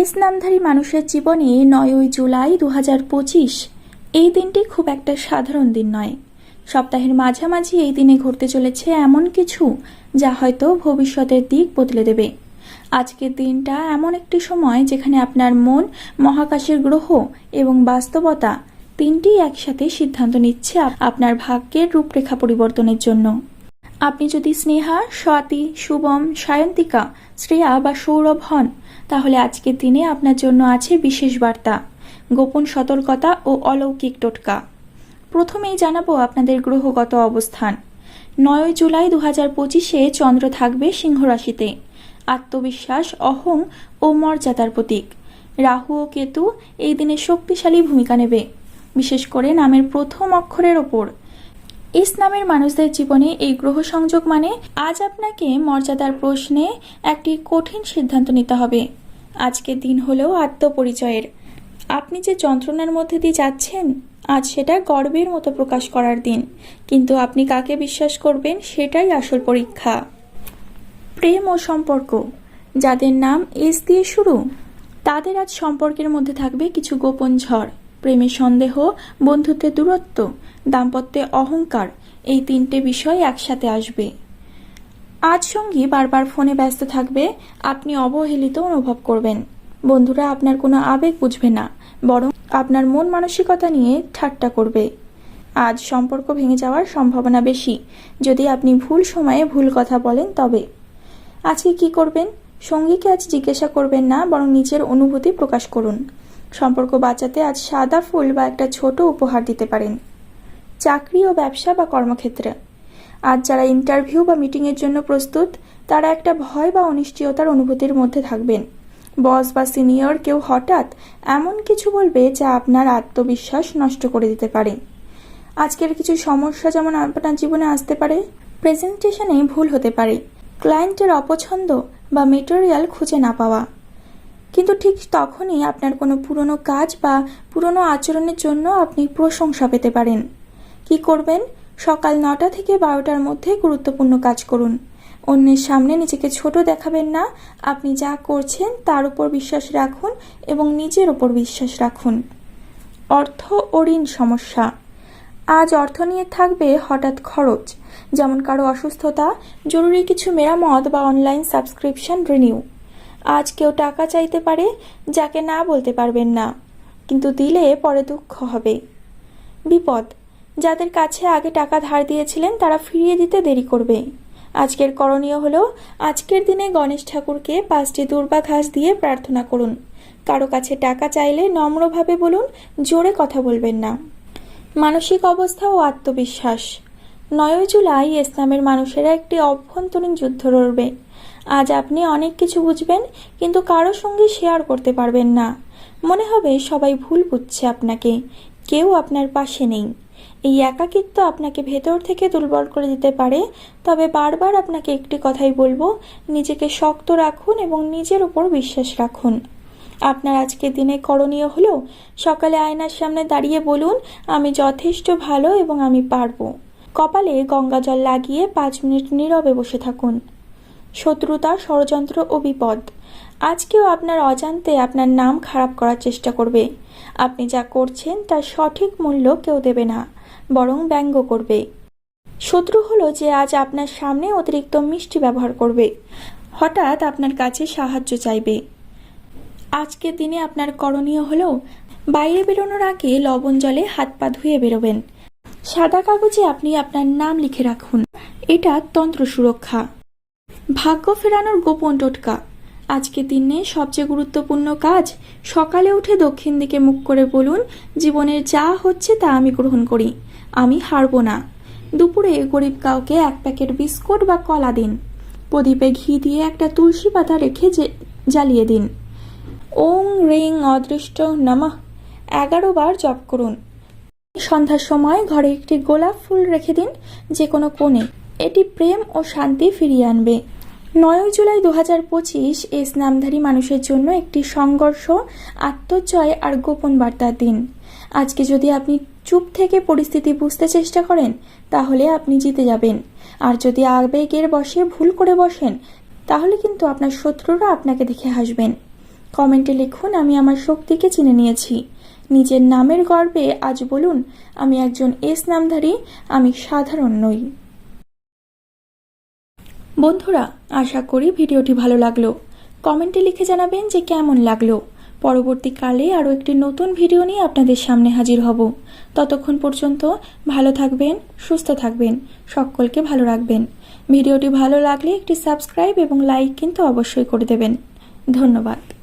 S নামধারী মানুষের জীবনে নয়ই জুলাই দু হাজার পঁচিশ। এই দিনটি খুব একটা সাধারণ দিন নয়। সপ্তাহের মাঝামাঝি এই দিনে ঘটতে চলেছে এমন কিছু যা হয়তো ভবিষ্যতের দিক বদলে দেবে। আজকের দিনটা এমন একটি সময় যেখানে আপনার মন, মহাকাশের গ্রহ এবং বাস্তবতা তিনটি একসাথে সিদ্ধান্ত নিচ্ছে আপনার ভাগ্যের রূপরেখা পরিবর্তনের জন্য। আপনি যদি স্নেহা, স্বাতি, শুভম, সায়ন্তিকা, শ্রেয়া বা সৌরভ হন তাহলে আজকের দিনে আপনার জন্য আছে বিশেষ বার্তা, গোপন সতর্কতা ও অলৌকিক টোটকা। প্রথমেই জানাব আপনাদের গ্রহগত অবস্থান। নয় জুলাই দু হাজার পঁচিশে চন্দ্র থাকবে সিংহ রাশিতে। আত্মবিশ্বাস, অহং ও মর্যাদার প্রতীক। রাহু ও কেতু এই দিনে শক্তিশালী ভূমিকা নেবে, বিশেষ করে নামের প্রথম অক্ষরের ওপর। ইস নামের মানুষদের জীবনে এই গ্রহ সংযোগ মানে আজ আপনাকে মর্যাদার প্রশ্নে একটি কঠিন সিদ্ধান্ত নিতে হবে। আজকের দিন হলেও আত্মপরিচয়ের। আপনি যে যন্ত্রণার মধ্যে দিয়ে যাচ্ছেন, আজ সেটা গর্বের মতো প্রকাশ করার দিন। কিন্তু আপনি কাকে বিশ্বাস করবেন, সেটাই আসল পরীক্ষা। প্রেম ও সম্পর্ক, যাদের নাম এস দিয়ে শুরু, তাদের আজ সম্পর্কের মধ্যে থাকবে কিছু গোপন ঝড়। প্রেমের সন্দেহ, বন্ধুত্বের দূরত্ব দাম্পত্যে অহংকার, এই তিনটে বিষয় একসাথে আসবে। আজ সঙ্গী বারবার ফোনে ব্যস্ত থাকবে, আপনি অবহেলিত অনুভব করবেন। বন্ধুরা, আপনার কোনো আবেগ বুঝবে না, বরং আপনার মন মানসিকতা নিয়ে ঠাট্টা করবে। আজ সম্পর্ক ভেঙে যাওয়ার সম্ভাবনা বেশি, যদি আপনি ভুল সময়ে ভুল কথা বলেন তবে। আজকে কি করবেন? সঙ্গীকে আজ জিজ্ঞাসা করবেন না, বরং নিজের অনুভূতি প্রকাশ করুন। সম্পর্ক বাঁচাতে আজ সাদা ফুল বা একটা ছোট উপহার দিতে পারেন। চাকরি ও ব্যবসা বা কর্মক্ষেত্রে। আজ যারা ইন্টারভিউ বা মিটিংয়ের জন্য প্রস্তুত, তারা একটা ভয় বা অনিশ্চয়তার অনুভূতির মধ্যে থাকবেন। বস বা সিনিয়র কেউ হঠাৎ এমন কিছু বলবে যা আপনার আত্মবিশ্বাস নষ্ট করে দিতে পারে। আজকের কিছু সমস্যা যেমন আপনার জীবনে আসতে পারে প্রেজেন্টেশনে ভুল হতে পারে, ক্লায়েন্টের অপছন্দ বা মেটেরিয়াল খুঁজে না পাওয়া। কিন্তু ঠিক তখনই আপনার কোনো পুরনো কাজ বা পুরনো আচরণের জন্য আপনি প্রশংসা পেতে পারেন। কি করবেন? সকাল নটা থেকে বারোটার মধ্যে গুরুত্বপূর্ণ কাজ করুন। অন্যের সামনে নিজেকে ছোট দেখাবেন না। আপনি যা করছেন তার উপর বিশ্বাস রাখুন এবং নিজের উপর বিশ্বাস রাখুন। অর্থ ও ঋণ সমস্যা। আজ অর্থ নিয়ে থাকবে হঠাৎ খরচ। যেমন কারও অসুস্থতা, জরুরি কিছু মেরামত বা অনলাইন সাবস্ক্রিপশন রিনিউ। আজ কেউ টাকা চাইতে পারে যাকে না বলতে পারবেন না। কিন্তু দিলে পরে দুঃখ হবে। বিপদ। যাদের কাছে আগে টাকা ধার দিয়েছিলেন, তারা ফিরিয়ে দিতে দেরি করবে। আজকের করণীয় হলো, আজকের দিনে গণেশ ঠাকুরকে পাঁচটি দুর্বা ঘাস দিয়ে প্রার্থনা করুন। কারও কাছে টাকা চাইলে নম্রভাবে বলুন, জোরে কথা বলবেন না। মানসিক অবস্থা ও আত্মবিশ্বাস। নয়ই জুলাই ইসলামের মানুষেরা একটি অভ্যন্তরীণ যুদ্ধ লড়বে। আজ আপনি অনেক কিছু বুঝবেন, কিন্তু কারও সঙ্গে শেয়ার করতে পারবেন না। মনে হবে সবাই ভুল বুঝছে আপনাকে। কেউ আপনার পাশে নেই। এই একাকিত্ব আপনাকে ভেতর থেকে দুর্বল করে দিতে পারে, তবে বারবার আপনাকে একটি কথাই বলব, নিজেকে শক্ত রাখুন এবং নিজের উপর বিশ্বাস রাখুন। আপনার আজকের দিনে করণীয় হলো, সকালে আয়নার সামনে দাঁড়িয়ে বলুন, আমি যথেষ্ট ভালো এবং আমি পারব। কপালে গঙ্গা জল লাগিয়ে পাঁচ মিনিট নীরবে বসে থাকুন। শত্রুতা ষড়যন্ত্র ও বিপদ। আজ কেউ আপনার অজান্তে আপনার নাম খারাপ করার চেষ্টা করবে। আপনি যা করছেন তার সঠিক মূল্য কেউ দেবে না, বরং ব্যঙ্গ করবে। শত্রু হলো যে আজ আপনার সামনে অতিরিক্ত মিষ্টি ব্যবহার করবে। হঠাৎ আপনার কাছে সাহায্য চাইবে। আজকের দিনে আপনার করণীয় হলো, বাইরে বেরোনোর আগে লবণ জলে হাত পা ধুয়ে বেরোবেন। সাদা কাগজে আপনি আপনার নাম লিখে রাখুন। এটা তন্ত্র সুরক্ষা। ভাগ্য ফেরানোর গোপন টোটকা। আজকের দিনে সবচেয়ে গুরুত্বপূর্ণ কাজ, সকালে উঠে দক্ষিণ দিকে মুখ করে বলুন, জীবনের যা হচ্ছে তা আমি গ্রহণ করি। আমি হারবো না। দুপুরে গরিব কাউকে এক প্যাকেট বিস্কুট বা কলা দিন। প্রদীপে ঘি দিয়ে একটা তুলসী পাতা রেখে জ্বালিয়ে দিন। ওং রিং অদৃষ্ট নমঃ। এগারো বার জপ করুন। সন্ধ্যার সময় ঘরে একটি গোলাপ ফুল রেখে দিন, যে কোনো কোণে। এটি প্রেম ও শান্তি ফিরিয়ে আনবে। নয়ই জুলাই দু হাজার পঁচিশ এস নামধারী মানুষের জন্য একটি সংঘর্ষ, আত্মজয় আর গোপন বার্তার দিন। আজকে যদি আপনি চুপ থেকে পরিস্থিতি বুঝতে চেষ্টা করেন, তাহলে আপনি জিতে যাবেন। আর যদি আবেগের বসে ভুল করে বসেন, তাহলে কিন্তু আপনার শত্রুরা আপনাকে দেখে হাসবেন। কমেন্টে লিখুন, আমি আমার শক্তিকে চিনে নিয়েছি। নিজের নামের গর্বে আজ বলুন, আমি একজন এস নামধারী, আমি সাধারণ নই। বন্ধুরা, আশা করি ভিডিওটি ভালো লাগল। কমেন্টে লিখে জানাবেন যে কেমন লাগল। পরবর্তীকালে আরও একটি নতুন ভিডিও নিয়ে আপনাদের সামনে হাজির হব। ততক্ষণ পর্যন্ত ভালো থাকবেন, সুস্থ থাকবেন, সকলকে ভালো রাখবেন। ভিডিওটি ভালো লাগলে একটি সাবস্ক্রাইব এবং লাইক কিন্তু অবশ্যই করে দেবেন। ধন্যবাদ।